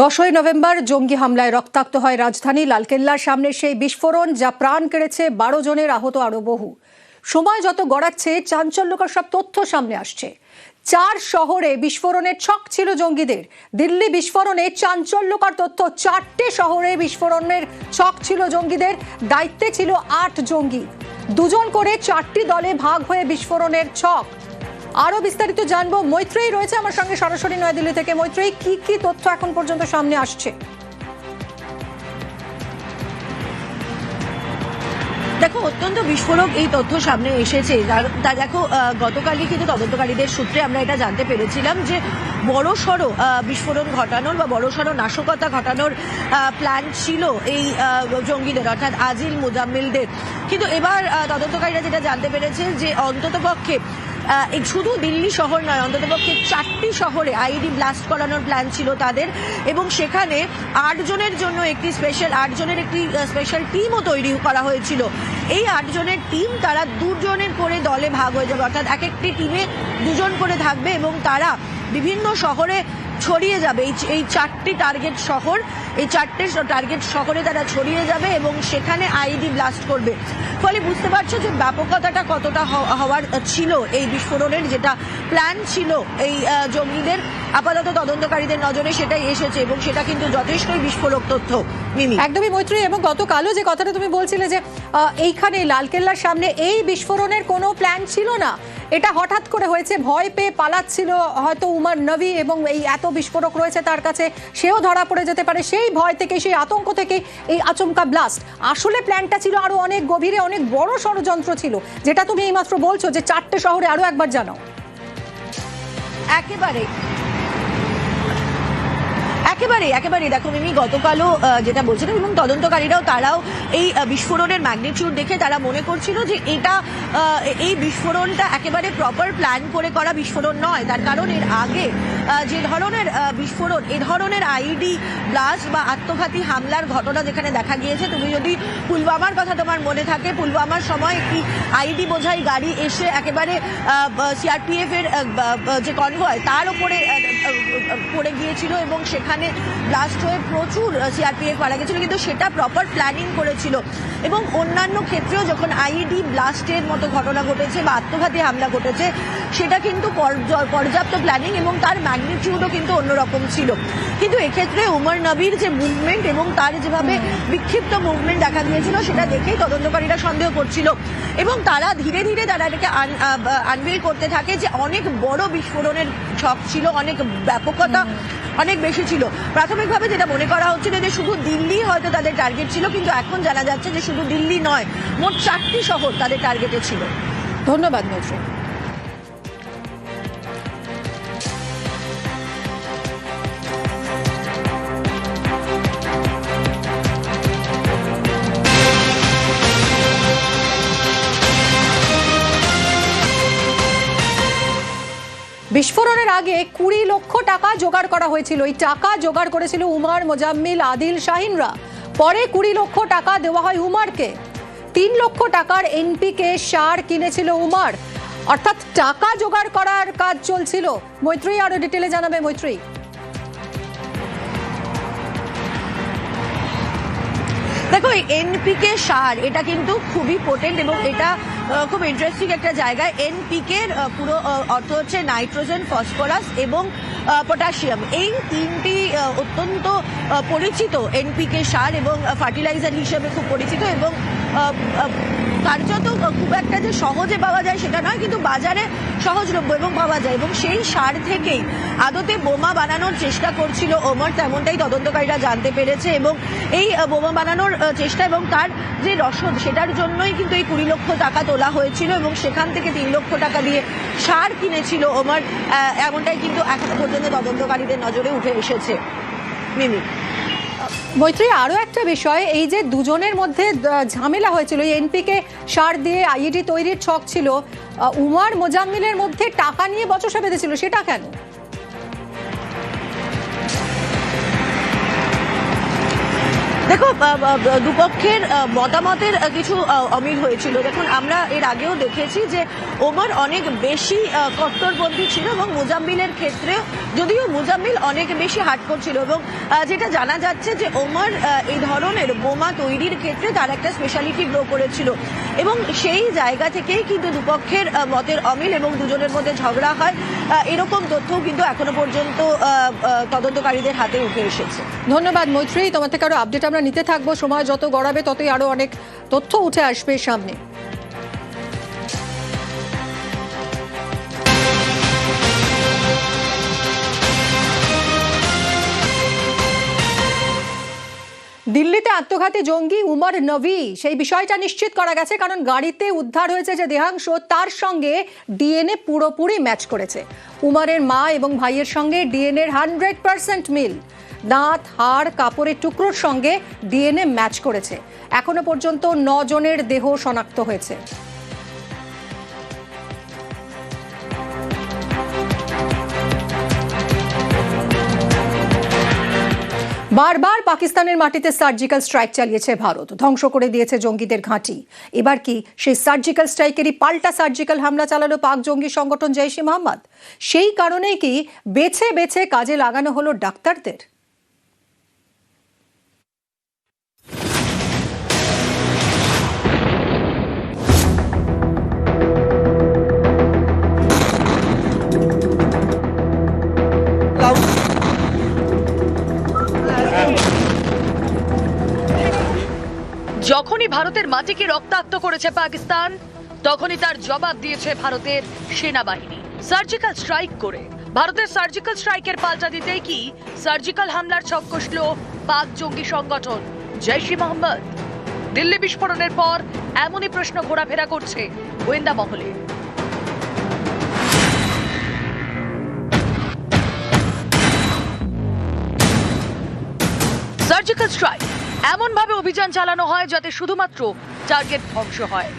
দশই নভেম্বর জঙ্গি হামলায় রক্তাক্ত হয় রাজধানী লালকেল্লার সামনে সেই বিস্ফোরণ যা প্রাণ কেড়েছে বারো জনের আহত আরও বহু। সময় যত গড়াচ্ছে, চাঞ্চল্যকর সব তথ্য সামনে আসছে। চার শহরে বিস্ফোরণের ছক ছিল জঙ্গিদের। দিল্লি বিস্ফোরণে চাঞ্চল্যকর তথ্য, চারটে শহরে বিস্ফোরণের ছক ছিল জঙ্গিদের, দায়িত্বে ছিল আট জঙ্গি। দুজন করে চারটি দলে ভাগ হয়ে বিস্ফোরণের ছক। আরও বিস্তারিত জানব। মৈত্রেয়ী রয়েছে আমার সঙ্গে সরাসরি নয়াদিল্লি থেকে। মৈত্রেয়ী, কি কি তথ্য এখন পর্যন্ত সামনে আসছে? দেখো, অত্যন্ত বিস্ফোরক এই তথ্য সামনে এসেছে। তা দেখো গতকালই কিন্তু তদন্তকারীদের সূত্রে আমরা এটা জানতে পেরেছিলাম যে বড় সড়ো বিস্ফোরণ ঘটানোর বা বড় সড়ো নাশকতা ঘটানোর প্ল্যান ছিল এই জঙ্গিদের, অর্থাৎ আজিল মুজাম্মিলদের। কিন্তু এবার তদন্তকারীরা যেটা জানতে পেরেছে যে অন্ততপক্ষে শুধু দিল্লি শহর নয়, অন্ততপক্ষে চারটি শহরে আইডি ব্লাস্ট করানোর প্ল্যান ছিল তাদের। এবং সেখানে আটজনের জন্য একটি স্পেশাল আটজনের একটি স্পেশাল টিমও তৈরি করা হয়েছিল। এই আটজনের টিম তারা দুজনের করে দলে ভাগ হয়ে যাবে। অর্থাৎ এক একটি টিমে দুজন করে থাকবে এবং তারা বিভিন্ন শহরে ছড়িয়ে যাবে। এই এই চারটি টার্গেট শহর, এই চারটে টার্গেট শহরে তারা ছড়িয়ে যাবে এবং সেখানে আইডি ব্লাস্ট করবে। ফলে বুঝতে পারছ যে ব্যাপকতাটা কতটা হওয়ার ছিল এই বিস্ফোরণের যেটা প্ল্যান ছিল এই জঙ্গিদের। আপাতত তদন্তকারীদের নজরে সেটাই এসেছে এবং সেটা কিন্তু যথেষ্টই বিস্ফোরক তথ্য। একদমই মৈত্রী, এবং গতকালও যে কথাটা তুমি বলছিলে যে এইখানে লালকেল্লার সামনে এই বিস্ফোরণের কোনো প্ল্যান ছিল না এটা হঠাৎ করে হয়েছে, ভয় পেয়ে পালাচ্ছিল হয়তো উমার নবী এবং এই এত বিস্ফোরক রয়েছে তার কাছে, সেও ধরা পড়ে যেতে পারে। সেই ভয় থেকে, সেই আতঙ্ক থেকে এই আচমকা ব্লাস্ট আসলে প্ল্যানটা ছিল আরও অনেক গভীরে, অনেক বড় ষড়যন্ত্র ছিল, যেটা তুমি এইমাত্র বলছো যে চারটে শহরে আরও একবার জানাও। একেবারে। একেবারে একেবারে দেখো মিমি, গতকালও যেটা বলছিলাম, এবং তদন্তকারীরাও, তারাও এই বিস্ফোরণের ম্যাগনিটিউড দেখে তারা মনে করছিল যে এটা এই বিস্ফোরণটা একেবারে প্রপার প্ল্যান করে করা বিস্ফোরণ নয়। তার কারণ এর আগে যে ধরনের বিস্ফোরণ, এ ধরনের আইডি ব্লাস্ট বা আত্মঘাতী হামলার ঘটনা যেখানে দেখা গিয়েছে, তুমি যদি পুলওয়ামার কথা তোমার মনে থাকে, পুলওয়ামার সময় একটি আইডি বোঝাই গাড়ি এসে একেবারে সিআরপিএফ এর যে কনভয় তার উপরে পড়ে গিয়েছিল এবং সেখানে ব্লাস্ট হয়ে প্রচুর সিআরপিএফ মারা গেছিল কিন্তু সেটা প্রপার প্ল্যানিং করেছিল। এবং অন্যান্য ক্ষেত্রেও যখন আইডি ব্লাস্টের মতো ঘটনা ঘটেছে বা আত্মঘাতী হামলা ঘটেছে সেটা কিন্তু পর্যাপ্ত প্ল্যানিং এবং তার ম্যাগনিটিউডও কিন্তু অন্যরকম ছিল। কিন্তু এক্ষেত্রে উমর নবীর যে মুভমেন্ট এবং তার যেভাবে বিক্ষিপ্ত মুভমেন্ট দেখা দিয়েছিল সেটা দেখেই তদন্তকারীরা সন্দেহ করছিল। এবং তারা ধীরে ধীরে তারা এটাকে আনভিল করতে থাকে যে অনেক বড় বিস্ফোরণের ছক ছিল অনেক ব্যাপকতা অনেক বেশি ছিল। প্রাথমিকভাবে যেটা মনে করা হচ্ছিল যে শুধু দিল্লি হয়তো তাদের টার্গেট ছিল, কিন্তু এখন জানা যাচ্ছে যে শুধু দিল্লি নয়, মোট চারটি শহর তাদের টার্গেটে ছিল। ধন্যবাদ, মৈত্রী। বিস্ফোরণের আগে কুড়ি লক্ষ টাকা জোগাড় করা হয়েছিল। এই টাকা জোগাড় করেছিল উমার, মোজাম্মিল, আদিল, শাহিনরা। পরে কুড়ি লক্ষ টাকা দেওয়া হয় উমারকে। তিন লক্ষ টাকার এনপিকে সার কিনেছিল উমার। অর্থাৎ টাকা জোগাড় করার কাজ চলছিল। মৈত্রী, আরও ডিটেলে জানাবে মৈত্রী। দেখো এনপিকে সার, এটা কিন্তু খুবই পোটেন্ট এবং এটা খুব ইন্টারেস্টিং একটা জায়গায় এনপিকে পুরো অর্থ হচ্ছে নাইট্রোজেন, ফসফরাস এবং পটাশিয়াম। এই তিনটি অত্যন্ত পরিচিত এনপিকে সার এবং ফার্টিলাইজার হিসেবে খুব পরিচিত এবং কার্যত খুব একটা যে সহজে পাওয়া যায় সেটা নয়, কিন্তু বাজারে সহজলভ্য এবং পাওয়া যায় এবং সেই সার থেকেই আদতে বোমা বানানোর চেষ্টা করছিল ওমর, তেমনটাই তদন্তকারীরা জানতে পেরেছে এবং এই বোমা বানানোর চেষ্টা এবং তার যে রসদ সেটার জন্যই কিন্তু এই কুড়ি লক্ষ টাকা তোলা হয়েছিল এবং সেখান থেকে তিন লক্ষ টাকা দিয়ে সার কিনেছিল ওমর। এমনটাই কিন্তু এখনও পর্যন্ত তদন্তকারীদের নজরে উঠে এসেছে। মিমি। মৈত্রী আরও একটা বিষয়, এই যে দুজনের মধ্যে ঝামেলা হয়েছিল এনপিকে সার দিয়ে আইডি তৈরির ছক ছিল উমার মোজাম্মিলের মধ্যে টাকা নিয়ে বচসা বেঁধেছিল, সেটা কেন? দেখো দুপক্ষের মতামতের কিছু অমিল হয়েছিল। দেখুন, আমরা এর আগেও দেখেছি যে ওমর অনেক বেশি কট্টরপন্থী ছিল এবং মুজাম্মিলের ক্ষেত্রে যদিও মুজাম্মিল অনেক বেশি হার্ডকোর ছিল এবং যেটা জানা যাচ্ছে যে ওমর এই ধরনের বোমা তৈরির ক্ষেত্রে তার একটা স্পেশালিটি গ্রো করেছিল। এবং সেই জায়গা থেকেই কিন্তু দুপক্ষের মতের অমিল এবং দুজনের মধ্যে ঝগড়া হয়। এরকম তথ্যও কিন্তু এখনও পর্যন্ত তদন্তকারীদের হাতে উঠে এসেছে। ধন্যবাদ মৈত্রী। তোমার থেকে আরও আপডেট আমরা নিতে থাকব, সময় যত গড়াবে ততই আরও অনেক তথ্য উঠে আসবে সামনে। দিল্লিতে আত্মঘাতী জঙ্গি উমর নবী, সেই বিষয়টা নিশ্চিত করা গেছে কারণ গাড়িতে উদ্ধার হয়েছে যে দেহাংশ, তার সঙ্গে ডিএনএ পুরোপুরি ম্যাচ করেছে। উমরের মা এবং ভাইয়ের সঙ্গে ডিএনএর হান্ড্রেড পার্সেন্ট মিল। দাঁত, হাড়, কাপড়ের টুকরোর সঙ্গে ডিএনএ ম্যাচ করেছে। এখনও পর্যন্ত জনের দেহ শনাক্ত হয়েছে। বারবার পাকিস্তানের মাটিতে সার্জিক্যাল স্ট্রাইক চালিয়েছে ভারত। ধ্বংস করে দিয়েছে জঙ্গিদের ঘাঁটি। এবার কি সেই সার্জিক্যাল স্ট্রাইকেরই পাল্টা সার্জিক্যাল হামলা চালালো পাক জঙ্গি সংগঠন জৈশে মোহাম্মদ সেই কারণেই কি বেছে বেছে কাজে লাগানো হলো ডাক্তারদের? ভারতের মাটিকে রক্তাক্ত করেছে পাকিস্তান? তখনই তার জবাব দিয়েছে ভারতের সেনাবাহিনী। সার্জিক্যাল স্ট্রাইক করে। ভারতের সার্জিক্যাল স্ট্রাইকের পাল্টা দিতেই কি সার্জিক্যাল হামলার ছক কষল পাক জঙ্গি সংগঠন জৈশি মোহাম্মদ। দিল্লি বিস্ফোরণের পর এমনই প্রশ্ন ঘোরাফেরা করছে গোয়েন্দা মহলে। Surgical strike. এমন ভাবে অভিযান চালানো হয় যাতে শুধুমাত্র টার্গেট ধ্বংস হয়।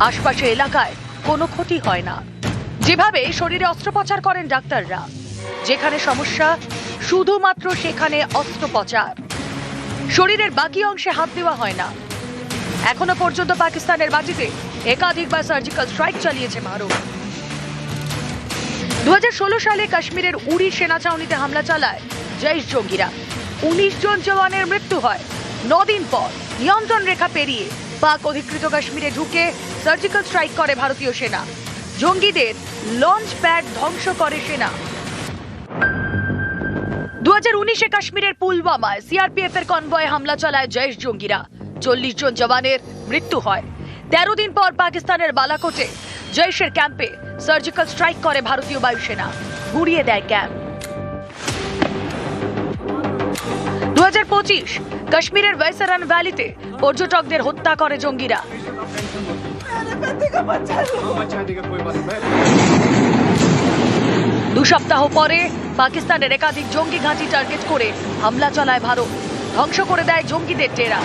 আশপাশের এলাকায় কোনো ক্ষতি হয় না। যেভাবে শরীরে অস্ত্রোপচার করেন ডাক্তাররা, যেখানে সমস্যা, শুধুমাত্র সেখানে অস্ত্রোপচার। শরীরের বাকি অংশে হাত দেওয়া হয় না। এখনও পর্যন্ত পাকিস্তানের মাটিতে একাধিকবার সার্জিক্যাল স্ট্রাইক চালিয়েছে ভারত। দু হাজার ষোলো সালে কাশ্মীরের উড়ি সেনা ছাউনিতে হামলা চালায় জৈশ জঙ্গিরা। উনিশ জন জওয়ানের মৃত্যু হয়। নদিন পর নিয়ন্ত্রণ রেখা পেরিয়ে পাক অধিকৃত কাশ্মীরে ঢুকে সার্জিক্যাল স্ট্রাইক করে ভারতীয় সেনা। জঙ্গিদের লঞ্চ প্যাড ধ্বংস করে সেনা। দু হাজার উনিশে কাশ্মীরের পুলওয়ামায় সিআরপিএফ এর কনভয়ে হামলা চালায় জৈশ জঙ্গিরা। চল্লিশ জন জওয়ানের মৃত্যু হয়। তেরো দিন পর পাকিস্তানের বালাকোটে জৈশের ক্যাম্পে সার্জিক্যাল স্ট্রাইক করে ভারতীয় বায়ুসেনা। গুড়িয়ে দেয় ক্যাম্প। হাজার পঁচিশ, কাশ্মীরের ওয়েসারান ভ্যালিতে পর্যটকদের হত্যা করে জঙ্গিরা। দু সপ্তাহ পরে পাকিস্তানের একাধিক জঙ্গি ঘাঁটি টার্গেট করে হামলা চালায় ভারত। ধ্বংস করে দেয় জঙ্গিদের টেরা।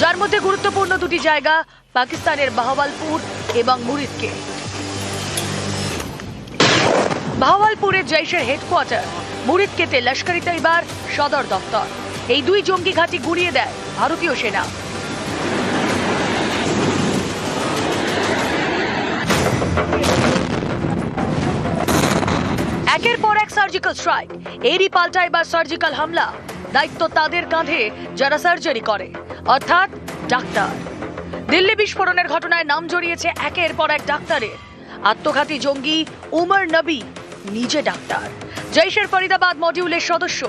যার মধ্যে গুরুত্বপূর্ণ দুটি জায়গা, পাকিস্তানের বাহওয়ালপুর এবং মুরিদকে। বাহওয়ালপুরের জৈশের হেডকোয়ার্টার মুরিদকেতে লস্করি তৈবার, সদর দপ্তর এই দুই জঙ্গি ঘাঁটি গুড়িয়ে দেয় ভারতীয় সেনা। একের পর এক সার্জিক্যাল স্ট্রাইক এরই পাল্টা এবার সার্জিক্যাল হামলা। দায়িত্ব তাদের কাঁধে যারা সার্জারি করে। অর্থাৎ ডাক্তার। দিল্লি বিস্ফোরণের ঘটনায় নাম জড়িয়েছে একের পর এক ডাক্তারের। আত্মঘাতী জঙ্গি উমর নবী নিজে ডাক্তার। জৈশের ফরিদাবাদ মডিউলের সদস্য।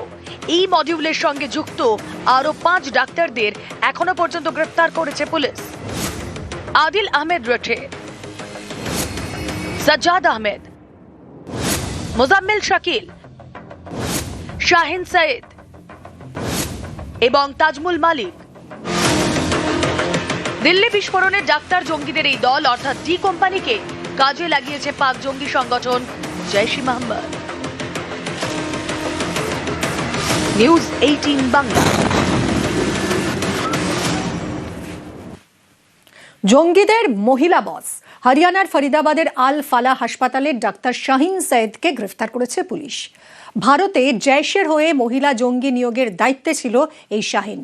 এই মডিউলের সঙ্গে যুক্ত আরও পাঁচ ডাক্তারদের এখনও পর্যন্ত গ্রেফতার করেছে পুলিশ। আদিল আহমেদ রঠে সাজ্জাদ আহমেদ। মোজাম্মেল শাকিল। শাহিন সাইদ এবং তাজমুল মালিক। দিল্লি বিস্ফোরণের ডাক্তার জঙ্গিদের এই দল, অর্থাৎ ডি কোম্পানিকে কাজে লাগিয়েছে পাক জঙ্গি সংগঠন জৈশি মোহাম্মদ নিউজ এইটিন বাংলা জঙ্গিদের মহিলা বস। হরিয়ানার ফরিদাবাদের আল ফালা হাসপাতালের ডাক্তার শাহিন সৈয়দকে গ্রেফতার করেছে পুলিশ। ভারতে জৈশের হয়ে মহিলা জঙ্গি নিয়োগের দায়িত্বে ছিল এই শাহিন।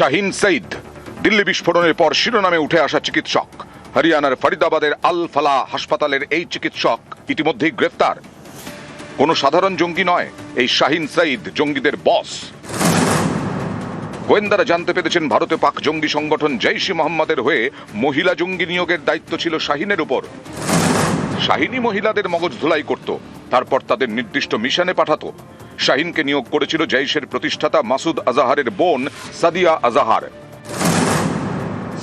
শাহিন সঈদ। দিল্লি বিস্ফোরণের পর শিরোনামে উঠে আসা চিকিৎসক। হরিয়ানার ফরিদাবাদের আল ফালা হাসপাতালের এই চিকিৎসক ইতিমধ্যেই গ্রেফতার। কোনো সাধারণ জঙ্গি নয়, এই শাহিন সঈদ জঙ্গিদের বস। গোয়েন্দারা জানতে পেরেছেন ভারতে পাক জঙ্গি সংগঠন জৈশি মোহাম্মদের হয়ে মহিলা জঙ্গি নিয়োগের দায়িত্ব ছিল শাহিনের উপর। শাহিনী মহিলাদের মগজ ধুলাই করত। তারপর তাদের নির্দিষ্ট মিশনে পাঠাতো। শাহিনকে নিয়োগ করেছিল জৈশের প্রতিষ্ঠাতা মাসুদ আজাহারের বোন সাদিয়া আজাহার।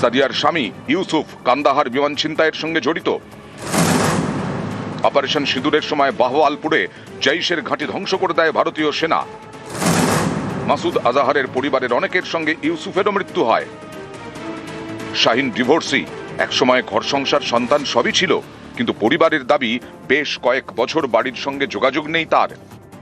সাদিয়ার স্বামী ইউসুফ কান্দাহার বিমান ছিনতাইয়ের সঙ্গে জড়িত। অপারেশন সিঁদুরের সময় বাহওয়ালপুরে জৈশের ঘাঁটি ধ্বংস করে দেয় ভারতীয় সেনা। মাসুদ আজাহারের পরিবারের অনেকের সঙ্গে ইউসুফেরও মৃত্যু হয়। শাহিন ডিভোর্সি। একসময় ঘর সংসার সন্তান সবই ছিল। কিন্তু পরিবারের দাবি বেশ কয়েক বছর বাড়ির সঙ্গে যোগাযোগ নেই তার।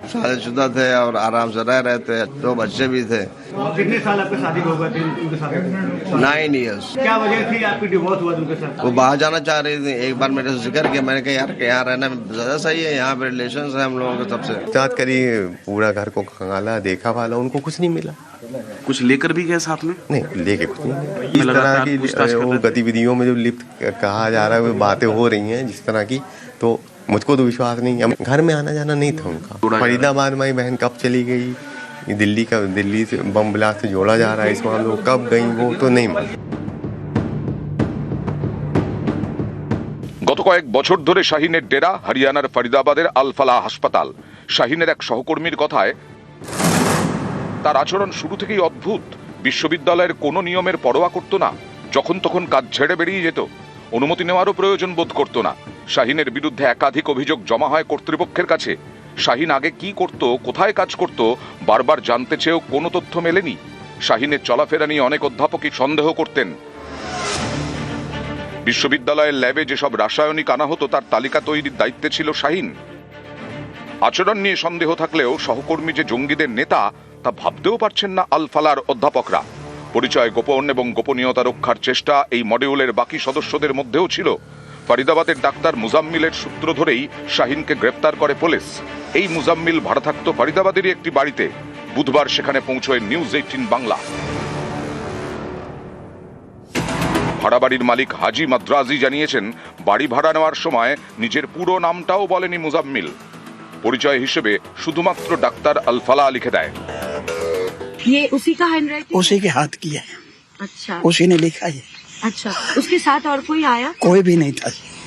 शादीशुदा थे और आराम से रह रहे थे। दो बच्चे भी थे। कितने साल आपके शादी हो गए थे उनके साथ? नाइन ईयर्स क्या वजह थी आपकी डिवोर्स हुआ उनके साथ? वो बाहर जाना चाह रही थी। एक बार मेरे से ज़िक्र किया मैंने कहा यार कि यहाँ रहना ज़्यादा सही है। यहाँ पे रिलेशन है हम लोगों के सबसे। जाँच करी पूरा घर को खंगाला देखा वाला उनको कुछ नहीं मिला। कुछ लेकर भी गए साथ में? नहीं लेके कुछ नहीं इस तरह की। गतिविधियों में जो लिप्त कहा जा रहा है वो बातें हो रही हैं जिस तरह की तो मुझको तो विश्वास नहीं है घर में आना जाना नहीं था उनका जोड़ा जा रहा है। फरीदाबाद में बहन कब चली गई ये दिल्ली का दिल्ली से बम ब्लास्ट से जोड़ा जा रहा है इस मामले को कब गई वो तो नहीं मालूम গত কয়েক বছর ধরে শাহিনের ডেরা হরিয়ানার ফরিদাবাদের আলফালা হাসপাতাল শাহিনের এক সহকর্মীর কথায় তার আচরণ শুরু থেকেই অদ্ভুত বিশ্ববিদ্যালয়ের কোনো নিয়মের পরোয়া করত না যখন তখন কাজ ছেড়ে বেরিয়ে যেত অনুমতি নেওয়ারও প্রয়োজন বোধ করত না। শাহিনের বিরুদ্ধে একাধিক অভিযোগ জমা হয় কর্তৃপক্ষের কাছে। শাহিন আগে কি করত, কোথায় কাজ করত, বারবার জানতে চেয়েও কোনো তথ্য মেলেনি। শাহিনের চলাফেরা নিয়ে অনেক অধ্যাপকই সন্দেহ করতেন। বিশ্ববিদ্যালয়ের ল্যাবে যেসব রাসায়নিক আনা হতো, তার তালিকা তৈরির দায়িত্বে ছিল শাহিন। আচরণ নিয়ে সন্দেহ থাকলেও সহকর্মী যে জঙ্গিদের নেতা, তা ভাবতেও পারছেন না আলফালার অধ্যাপকরা। পরিচয় গোপন এবং গোপনীয়তা রক্ষার চেষ্টা এই মডিউলের বাকি সদস্যদের মধ্যেও ছিল। ফরিদাবাদের ডাক্তার মুজাম্মিলের সূত্র ধরেই শাহিনকে গ্রেপ্তার করে পুলিশ। এই মুজাম্মিল ভাড়া থাকতো ফরিদাবাদেরই একটি বাড়িতে। বুধবার সেখানে পৌঁছয় নিউজ এইটিন বাংলা। ভাড়া বাড়ির মালিক হাজি মাদ্রাজি জানিয়েছেন, বাড়ি ভাড়া নেওয়ার সময় নিজের পুরো নামটাও বলেনি মুজাম্মিল। পরিচয় হিসেবে শুধুমাত্র ডাক্তার আলফালা লিখে দেয়। ये उसी का हैंड राइटिंग उसी के हाथ की है। अच्छा। उसी ने लिखा है। अच्छा उसके साथ और कोई आया? कोई भी नहीं था।